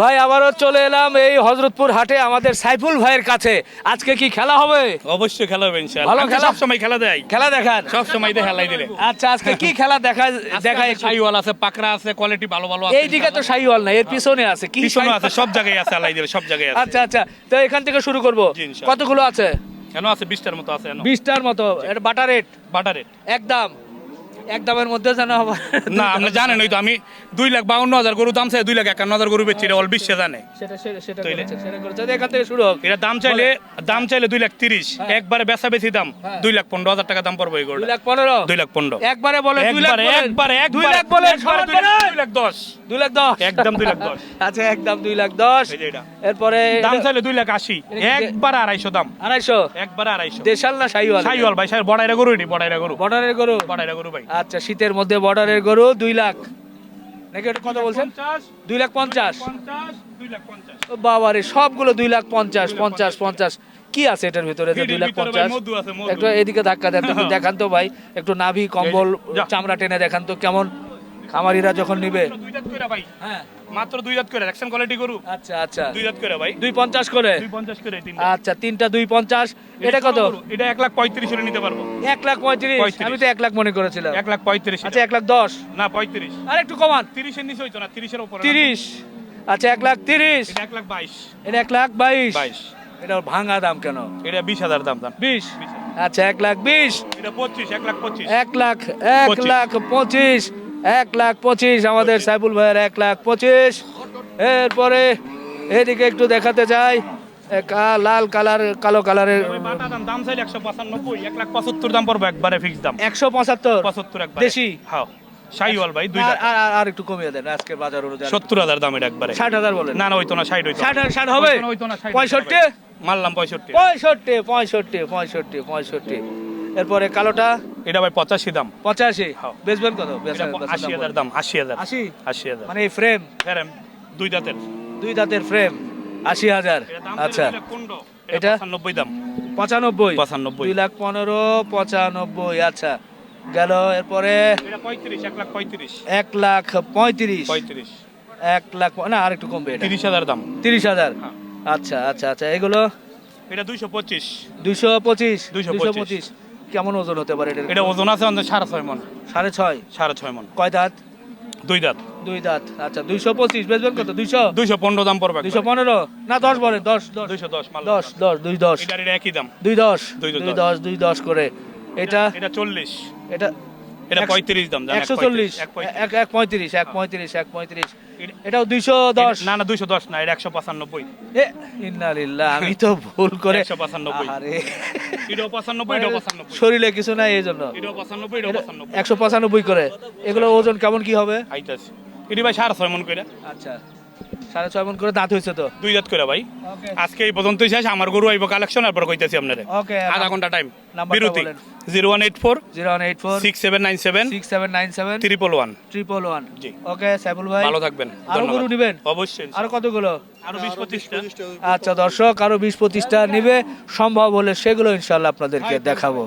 ভাই আবারও চলে এলাম এই হজরতপুর হাটে আমাদের সাইফুল ভাইয়ের কাছে। আজকে কি খেলা হবে? অবশ্যই খেলা হবে ইনশাআল্লাহ। ভালো খেলা? সব সময় খেলা দেয়। খেলা দেখান। সব সময় দিয়ে খেলাই দিলে। আচ্ছা আজকে কি খেলা দেখা দেখা সাইওয়াল আছে পাকড়া আছে কোয়ালিটি ভালো ভালো আছে। এই দিকে তো শাহিওয়াল না এর পিছনে আছে। কি পিছনে আছে সব জায়গায় আছে আলাই দিলে সব জায়গায় আছে। আচ্ছা আচ্ছা তো এখান থেকে শুরু করব। কতগুলো আছে? কেন আছে? বিশটার মতো আছে কেন? বিশটার মতো এটা বাটার রেট বাটার রেট একদম। একদমের মধ্যে জানা হবে না আপনি জানেন ওই তো আমি দুই লাখ বাউন্ন হাজার গরু দাম চাই দুই লাখ একান্ন হাজার গরু বেচছি এটা অল বিশ্বে জানে সেটা সেটা সেটা করেছে, সেটা করেছে। তো এখান থেকে শুরু হোক এটা দাম চাইলে দাম চাইলে দুই লাখ তিরিশ হ্যাঁ। একবারে বেচা বেশি দাম হ্যাঁ। দুই লাখ পনেরো হাজার টাকা দাম পড়বে এই দুই গরুটা লাখ পনেরো দুই লাখ পনেরো একবারে বলে দুই লাখ একবারে বলেন। একবারে দুই একবারে লাখ বলে একবারে দুই লাখ- দুই লাখ দশ দুই লাখ দশ একদম দুই লাখ দশ। আচ্ছা একদম দুই লাখ দশ এই যে এটা। এরপরে দাম এটা- চাইলে দুই লাখ আশি এটা কি- একবারে আড়াইশো দাম আড়াইশো একবারে আড়াইশো দেশাল না শাহিওয়াল সাইওয়াল ভাই সাই বড়াইরা গরু এটি বড়াইরা গরু বর্ডারের গরু বড়াইরা গরু ভাই আচ্ছা শীতের মধ্যে বর্ডারের গরু দুই লাখ। নাকি ওটা কত বলছেন? দুই লাখ পঞ্চাশ। বাবা বাবারে সবগুলো দুই লাখ পঞ্চাশ পঞ্চাশ পঞ্চাশ। কি আছে এটার ভিতরে? যে দুই লাখ পঞ্চাশ। একটু এদিকে ধাক্কা দেন দেখান তো ভাই একটু নাভি কম্বল চামড়া টেনে দেখান তো কেমন? খামারিরা যখন নিবে দুই দাঁত করে ভাই হ্যাঁ মাত্র দুই দাঁত করে অ্যাকশন কোয়ালিটি গরু আচ্ছা আচ্ছা দুই দাঁত করে ভাই দুই পঞ্চাশ করে দুই পঞ্চাশ করে তিন আচ্ছা তিনটা দুই পঞ্চাশ এটা কত এটা এক লাখ পঁয়ত্রিশ হলে নিতে পারব এক লাখ পঁয়ত্রিশ। আমি তো এক লাখ মনে করেছিলাম এক লাখ পঁয়ত্রিশ আচ্ছা এক লাখ দশ না পঁয়ত্রিশ আর একটু কমান তিরিশের নিচে হইতো না তিরিশের উপরে তিরিশ আচ্ছা এক লাখ তিরিশ এক লাখ বাইশ এটা এক লাখ বাইশ বাইশ এটা ভাঙা দাম কেন এটা বিশ হাজার দাম দাম বিশ বিশ আচ্ছা এক লাখ বিশ এটা পঁচিশ এক লাখ পঁচিশ এক লাখ এক লাখ পঁচিশ এক লাখ পঁচিশ আমাদের সাইফুল ভাইয়ের এক লাখ পঁচিশ। এরপরে এদিকে একটু দেখাতে চাই। লাল কালার কালো কালারের ওই দাম চাইলে একশো পঁচানব্বই এক লাখ পঁচাত্তর দাম পড়বে একবারে ফিক্স দাম। একশো পঁচাত্তর? পঁচাত্তর একবার। দেশি? হ্যাঁ। শাহিওয়াল ভাই দুই আর- আর একটু কমিয়ে দেন আজকে বাজার অনুযায়ী। সত্তর হাজার দাম এটা একবারে। ষাট হাজার বলেন। না না ষাট হইতো না। ষাট ষাট হবে। পঁয়ষট্টি? মারলাম পঁয়ষট্টি। পঁয়ষট্টি পঁয়ষট্টি পঁয়ষট্টি পঁয়ষট্টি। এরপরে কালোটা? এটা ভাই পঁচাশি দাম। পঁচাশি? হ্যাঁ। বেচবেন কত আশি হাজার দাম আশি হাজার। আশি? আশি হাজার। মানে এই ফ্রেম ফেরেম দুই দাঁতের। দুই দাঁতের ফ্রেম আশি হাজার। আচ্ছা। এটা? পঁচানব্বই দাম। পঁচানব্বই? পঁচানব্বই। দুই লাখ পনেরো পঁচানব্বই আচ্ছা। গেল এরপরে? এক লাখ পঁয়ত্রিশ। পঁয়ত্রিশ। এক লাখ না আর একটু কমবে তিরিশ হাজার দাম। তিরিশ হাজার। হ্যাঁ। আচ্ছা আচ্ছা আচ্ছা। এগুলো? এটা দুইশো পঁচিশ। দুইশো পঁচিশ। 225 দুইশো পঁচিশ। কেমন ওজন হতে পারে এটা এটা ওজন আছে আমাদের সাড়ে ছয় মন। সাড়ে ছয়? সাড়ে ছয় মন। কয় দাঁত? দুই দাঁত। দুই দাঁত। আচ্ছা দুইশো পঁচিশ বেচবেন কত? দুইশো? দুইশো পনেরো দাম পড়বে দুইশো পনেরো? না দশ বলেন দশ দুইশো দশ মাল দশ দশ। দুই দশ। একই দাম। দুই দশ? দুই দশ। দুই দশ। করে। এটা এটা চল্লিশ। এটা এটা পঁয়ত্রিশ দাম একশো চল্লিশ। এক এক পঁয়ত্রিশ এক পঁয়ত্রিশ এক পঁয়ত্রিশ। এটা- এটাও দুইশো দশ। না না দুইশো দশ না এটা একশো পঁচানব্বই। এ, ইন্নালিল্লাহ আমি তো ভুল করে একশো পঁচানব্বই। আরে পঁচানব্বই শরীরে কিছু নাই এই জন্য? একশো পঁচানব্বই করে। এগুলো ওজন কেমন কি হবে? এটি ভাই সাড়ে ছয় মন করে। আচ্ছা। সাড়ে ছয় মন করে দাঁত হয়েছে তো। দুই দাঁত করে ভাই। আজকে এই পর্যন্তই শেষ আমার গরু আইব কালেকশন কইতেছি আপনারে ওকে আধা ঘণ্টা টাইম বিরতি। Zero one eight four zero one eight four six seven nine seven six seven nine seven triple one triple one জি। ওকে সাইফুল ভাই ভালো থাকবেন। আরও গরু। নিবেন? অবশ্যই আরও কতগুলো? আরও বিশ পঁচিশটা। আচ্ছা দর্শক আরও বিশ পঁচিশটা নিবে। সম্ভব হলে সেগুলো ইনশাল্লাহ আপনাদেরকে দেখাবো।